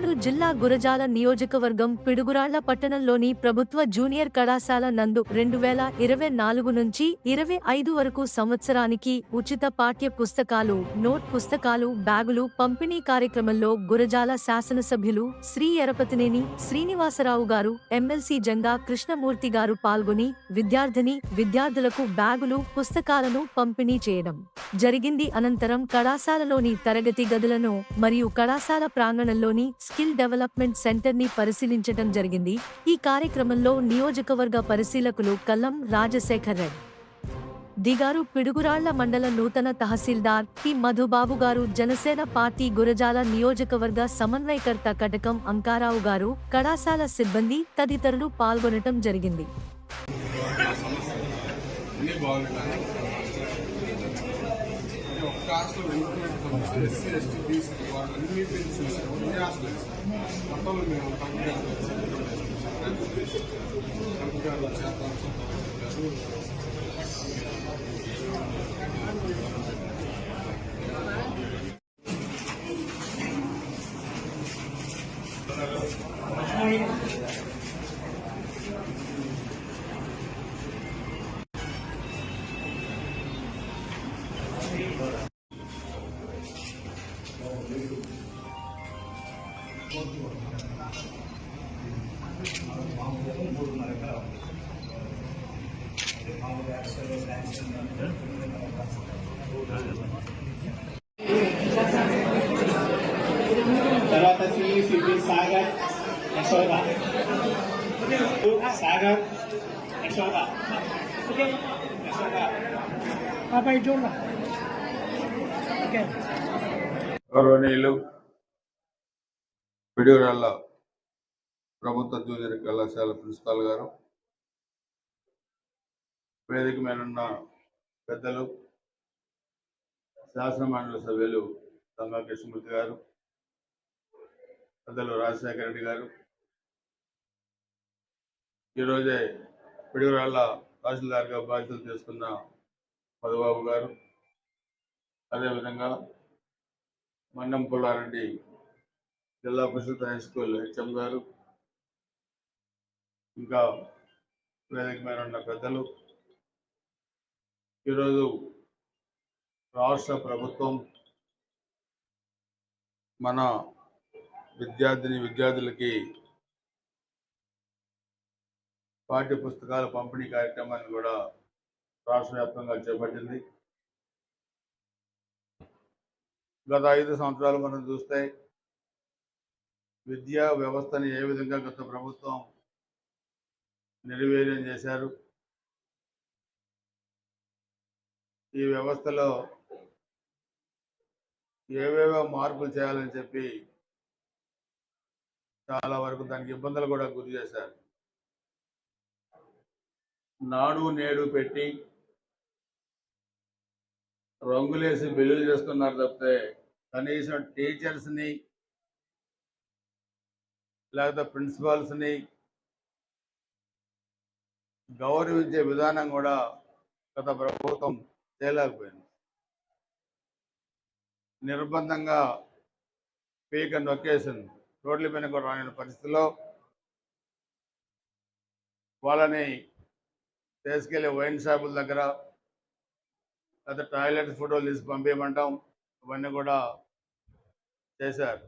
పల్నాడు జిల్లా గురజాల నియోజకవర్గం పిడుగురాళ్ళ పట్టణంలోని ప్రభుత్వ జూనియర్ కళాశాల నందు రెండు వేల ఇరవై నాలుగు నుంచి ఇరవై ఐదు వరకు సంవత్సరానికి ఉచిత పాఠ్య పుస్తకాలు నోట్ పుస్తకాలు బ్యాగులు పంపిణీ కార్యక్రమంలో గురజాల శాసనసభ్యులు శ్రీ ఎరపతినేని శ్రీనివాసరావు గారు ఎమ్మెల్సీ జంగా కృష్ణమూర్తి గారు పాల్గొని విద్యార్థిని విద్యార్థులకు బ్యాగులు పుస్తకాలను పంపిణీ చేయడం జరిగింది. అనంతరం కళాశాలలోని తరగతి గదులను మరియు కళాశాల ప్రాంగణంలోని స్కిల్ డెవలప్మెంట్ సెంటర్ని పరిశీలించడం జరిగింది. ఈ కార్యక్రమంలో నియోజకవర్గ పరిశీలకులు కల్లం రాజశేఖర్ రెడ్డి దిగారు పిడుగురాళ్ళ మండల నూతన తహసీల్దార్ పి. మధుబాబు గారు జనసేన పార్టీ గురజాల నియోజకవర్గ సమన్వయకర్త కటకం అంకారావు గారు కళాశాల సిబ్బంది తదితరులు పాల్గొనటం జరిగింది. కాస్ట్లో వెనుకబెట్టుకున్నాం ఎస్సీ ఎస్టీ బీసీ వాళ్ళన్నీ చూసాము అన్ని హాస్టల్ మొత్తం మేము కంప్యూటర్ కంప్యూటర్ చేద్దాం తర్వాత సిఈ సిటీ సాగర్ యశోద సాగర్ యశోద యశోద బాబాయ్ చూడ ఓకే గౌరవనీయులు పిడుగురాళ్ళ ప్రభుత్వ జూనియర్ కళాశాల ప్రిన్సిపాల్ గారు వేదిక మీద ఉన్న పెద్దలు శాసన మండలి సభ్యులు గంగా కృష్ణమూర్తి గారు పెద్దలు రాజశేఖర రెడ్డి గారు. ఈరోజే పిడుగురాళ్ళ తహసీల్దార్గా బాధ్యతలు తీసుకున్న మధుబాబు గారు. అదేవిధంగా మన్నం పుల్లారెడ్డి జిల్లా పరిషత్ హై స్కూల్ హెచ్ఎం గారు. ఇంకా వేదిక మీద ఉన్న పెద్దలు ఈరోజు రాష్ట్ర ప్రభుత్వం మన విద్యార్థిని విద్యార్థులకి పాఠ్య పుస్తకాల పంపిణీ కార్యక్రమాన్ని కూడా రాష్ట్ర వ్యాప్తంగా చేపట్టింది. గత ఐదు సంవత్సరాలు మనం చూస్తే విద్యా వ్యవస్థని ఏ విధంగా గత ప్రభుత్వం నిర్వీర్యం చేశారు ఈ వ్యవస్థలో ఏవేవో మార్పులు చేయాలని చెప్పి చాలా వరకు దానికి ఇబ్బందులు కూడా గురి చేశారు. నాడు నేడు పెట్టి రంగులేసి బిల్లులు చేసుకున్నారు తప్పితే కనీసం టీచర్స్ని లేకపోతే ప్రిన్సిపాల్స్ని గౌరవించే విధానం కూడా గత ప్రభుత్వం చేయలేకపోయింది నిర్బంధంగా పీక నొక్కేసింది. రోడ్ల మీద కూడా రాని పరిస్థితిలో వాళ్ళని తీసుకెళ్ళి వైన్ షాపుల దగ్గర లేదా టాయిలెట్ ఫోటోలు తీసి పంపించమంటాం ఇవన్నీ కూడా చేశారు.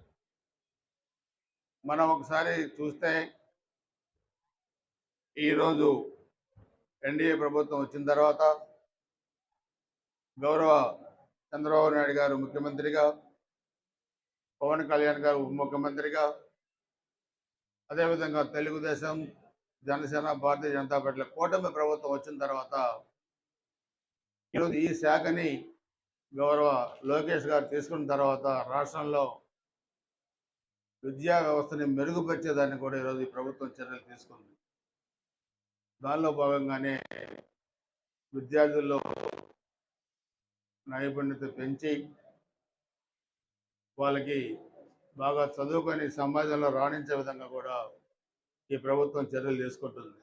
మనం ఒకసారి చూస్తే ఈరోజు ఎన్డీఏ ప్రభుత్వం వచ్చిన తర్వాత గౌరవ చంద్రబాబు నాయుడు గారు ముఖ్యమంత్రిగా పవన్ కళ్యాణ్ గారు ఉప ముఖ్యమంత్రిగా అదేవిధంగా తెలుగుదేశం జనసేన భారతీయ జనతా పార్టీల కూటమి ప్రభుత్వం వచ్చిన తర్వాత ఈరోజు ఈ శాఖని గౌరవ లోకేష్ గారు తీసుకున్న తర్వాత రాష్ట్రంలో విద్యా వ్యవస్థని మెరుగుపరిచేదాన్ని కూడా ఈరోజు ఈ ప్రభుత్వం చర్యలు తీసుకుంది. దానిలో భాగంగానే విద్యార్థుల్లో నైపుణ్యత పెంచి వాళ్ళకి బాగా చదువుకొని సమాజంలో రాణించే విధంగా కూడా ఈ ప్రభుత్వం చర్యలు తీసుకుంటుంది.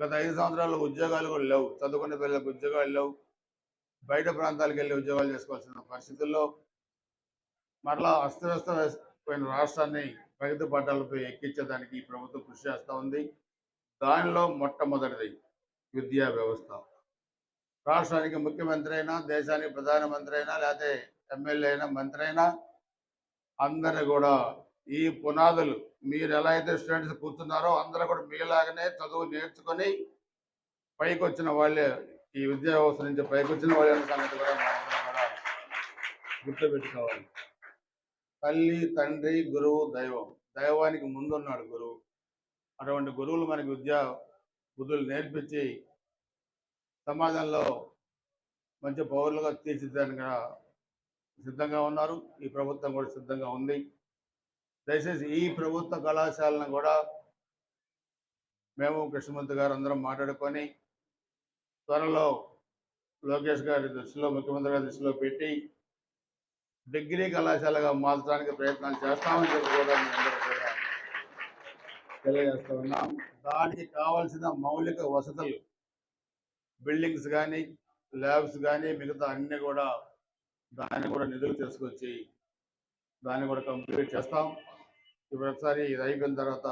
గత ఐదు సంవత్సరాల్లో ఉద్యోగాలు కూడా లేవు. చదువుకునే పిల్లలకు ఉద్యోగాలు లేవు. బయట ప్రాంతాలకు వెళ్ళి ఉద్యోగాలు చేసుకోవాల్సిన పరిస్థితుల్లో మరలా అస్తవ్యస్త పోయిన రాష్ట్రాన్ని ప్రగతి పట్టాలపై ఎక్కించడానికి ఈ ప్రభుత్వం కృషి చేస్తూ ఉంది. దానిలో మొట్టమొదటిది విద్యా వ్యవస్థ. రాష్ట్రానికి ముఖ్యమంత్రి అయినా దేశానికి ప్రధానమంత్రి అయినా లేకపోతే ఎమ్మెల్యే అయినా మంత్రి అయినా అందరిని కూడా ఈ పునాదులు మీరు ఎలా అయితే స్టూడెంట్స్ కూర్చున్నారో అందరూ కూడా మీలాగనే చదువు నేర్చుకొని పైకి వచ్చిన వాళ్ళే ఈ విద్యా వ్యవస్థ నుంచి పైకి వచ్చిన వాళ్ళే సంగతి కూడా కూడా గుర్తుపెట్టుకోవాలి. తల్లి తండ్రి గురువు దైవం. దైవానికి ముందున్నాడు గురువు. అటువంటి గురువులు మనకి విద్యా బుద్ధులు నేర్పించి సమాజంలో మంచి పౌరులుగా తీర్చిదానికి సిద్ధంగా ఉన్నారు. ఈ ప్రభుత్వం కూడా సిద్ధంగా ఉంది. దయచేసి ఈ ప్రభుత్వ కళాశాలను కూడా మేము కృష్ణమూర్తి గారు అందరం మాట్లాడుకొని త్వరలో లోకేష్ గారి దృష్టిలో ముఖ్యమంత్రి గారి దృష్టిలో పెట్టి డిగ్రీ కళాశాలగా మార్చడానికి ప్రయత్నాలు చేస్తామని చెప్పి కూడా మీ కూడా తెలియజేస్తా ఉన్నాం. దానికి కావాల్సిన మౌలిక వసతులు బిల్డింగ్స్ కానీ ల్యాబ్స్ కానీ మిగతా అన్ని కూడా దాన్ని కూడా నిధులు తీసుకొచ్చి దాన్ని కూడా కంప్లీట్ చేస్తాం. ఇప్పుడు ఒకసారి ఇది అయిపోయిన తర్వాత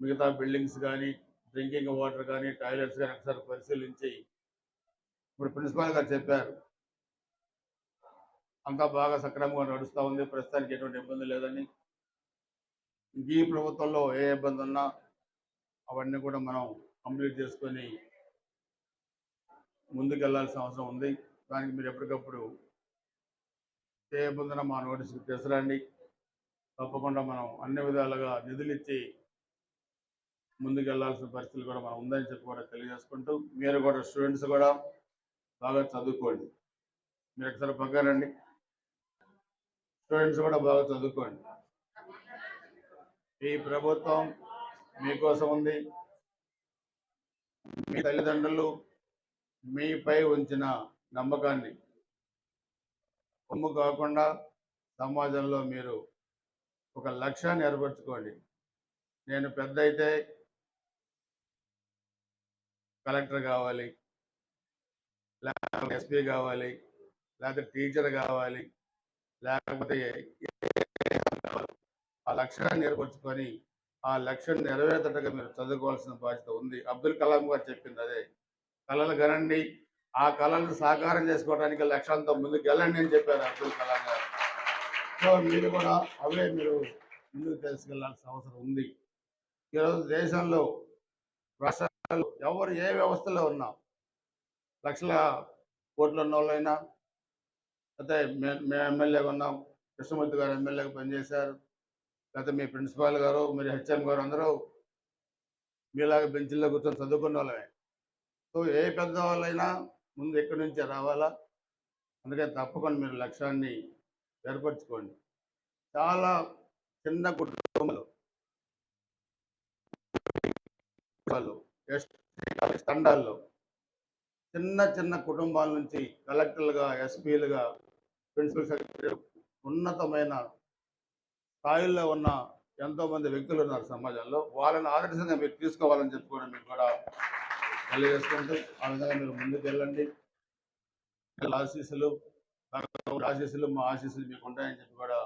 మిగతా బిల్డింగ్స్ కానీ డ్రింకింగ్ వాటర్ కానీ టాయిలెట్స్ కానీ ఒకసారి పరిశీలించి ఇప్పుడు ప్రిన్సిపాల్ గారు చెప్పారు. అంతా బాగా సక్రమంగా నడుస్తూ ఉంది. ప్రస్తుతానికి ఎటువంటి ఇబ్బంది లేదని. ఈ ప్రభుత్వంలో ఏ ఇబ్బంది ఉన్నా అవన్నీ కూడా మనం కంప్లీట్ చేసుకొని ముందుకెళ్ళాల్సిన అవసరం ఉంది. దానికి మీరు ఎప్పటికప్పుడు ఏ మా నోటీస్కి తీసుకురండి తప్పకుండా మనం అన్ని విధాలుగా నిధులు ఇచ్చి ముందుకెళ్ళాల్సిన పరిస్థితులు కూడా మనం ఉందని చెప్పి కూడా తెలియజేసుకుంటూ మీరు కూడా స్టూడెంట్స్ కూడా బాగా చదువుకోండి. మీరు ఒకసారి పక్కనండి స్టూడెంట్స్ కూడా బాగా చదువుకోండి. ఈ ప్రభుత్వం మీకోసం ఉంది. మీ తల్లిదండ్రులు మీపై ఉంచిన నమ్మకాన్ని. కొమ్ము కాకుండా సమాజంలో మీరు ఒక లక్ష్యాన్ని ఏర్పరచుకోండి. నేను పెద్ద అయితే కలెక్టర్ కావాలి లేకపోతే ఎస్పీ కావాలి లేకపోతే టీచర్ కావాలి లేకపోతే ఆ లక్ష్యాన్ని ఏర్పరచుకొని ఆ లక్ష్యం నెరవేర్చటగా మీరు చదువుకోవాల్సిన బాధ్యత ఉంది. అబ్దుల్ కలాం గారు చెప్పింది అదే. కళలు కనండి. ఆ కళలను సాకారం చేసుకోవడానికి లక్ష్యంతో ముందుకు వెళ్ళండి అని చెప్పారు అబ్దుల్ కలాం గారు. సో మీరు కూడా అవే మీరు ముందుకు తెలుసుకెళ్ళాల్సిన అవసరం ఉంది. ఈరోజు దేశంలో రాష్ట్రాలు ఎవరు ఏ వ్యవస్థలో ఉన్నా లక్షల కోట్లు ఉన్న వాళ్ళైనా అయితే మే- మేము ఎమ్మెల్యేగా ఉన్నాం కృష్ణమూర్తి గారు ఎమ్మెల్యేగా పనిచేశారు లేకపోతే మీ ప్రిన్సిపాల్ గారు మీరు హెచ్ఎం గారు అందరూ మీలాగా బెంచ్లో కూర్చొని చదువుకున్న వాళ్ళమే సో ఏ పెద్దవాళ్ళైనా ముందు ఎక్కడి నుంచే రావాలా? అందుకని తప్పకుండా మీరు లక్ష్యాన్ని ఏర్పరచుకోండి. చాలా చిన్న కుటుంబాలు. తండాల్లో. చిన్న చిన్న కుటుంబాల నుంచి కలెక్టర్లుగా ఎస్పీలుగా ప్రిన్సిపల్ సెక్రటరీ ఉన్నతమైన స్థాయిల్లో ఉన్న ఎంతో మంది వ్యక్తులు ఉన్నారు సమాజంలో. వాళ్ళని ఆదర్శంగా మీరు తీసుకోవాలని చెప్పుకోవడం మీకు కూడా తెలియజేసుకుంటూ ఆ విధంగా మీరు ముందుకు వెళ్ళండి. ఆశీస్సులు ఆశీస్సులు మా ఆశీస్సులు మీకు ఉంటాయని చెప్పి కూడా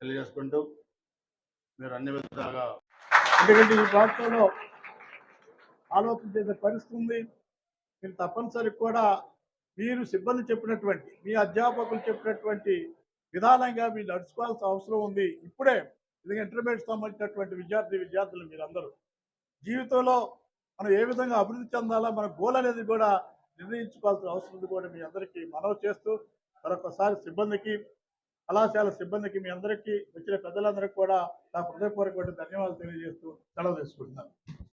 తెలియజేసుకుంటూ మీరు అన్ని విధాలుగా ఎందుకంటే ఈ ప్రాంతంలో ఆలోచన చేసే పరిస్థితి ఉంది. మీరు తప్పనిసరి కూడా మీరు సిబ్బంది చెప్పినటువంటి మీ అధ్యాపకులు చెప్పినటువంటి విధానంగా మీరు నడుచుకోవాల్సిన అవసరం ఉంది. ఇప్పుడే ఇది ఇంటర్మీడియట్ సంబంధించినటువంటి విద్యార్థి విద్యార్థులు మీరందరూ జీవితంలో మనం ఏ విధంగా అభివృద్ధి చెందాలా మన గోల్ అనేది కూడా నిర్ణయించుకోవాల్సిన అవసరం ఉంది కూడా మీ అందరికీ మనవి చేస్తూ మరొకసారి సిబ్బందికి కళాశాల సిబ్బందికి మీ అందరికీ వచ్చిన పెద్దలందరికీ కూడా నా హృదయపూర్వక ధన్యవాదాలు తెలియజేస్తూ సెలవు తీసుకుంటున్నాను.